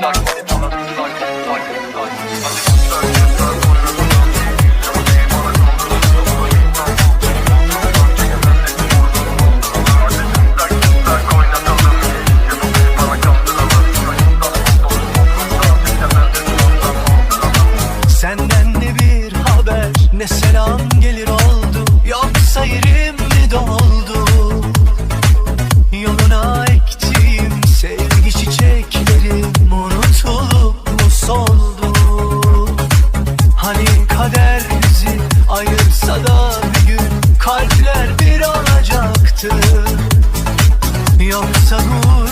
Senden ne bir haber ne selam gelir oldu. Yoksa iri Kader bizi ayırsa da bir gün Kalpler bir olacaktı. Yoksa bu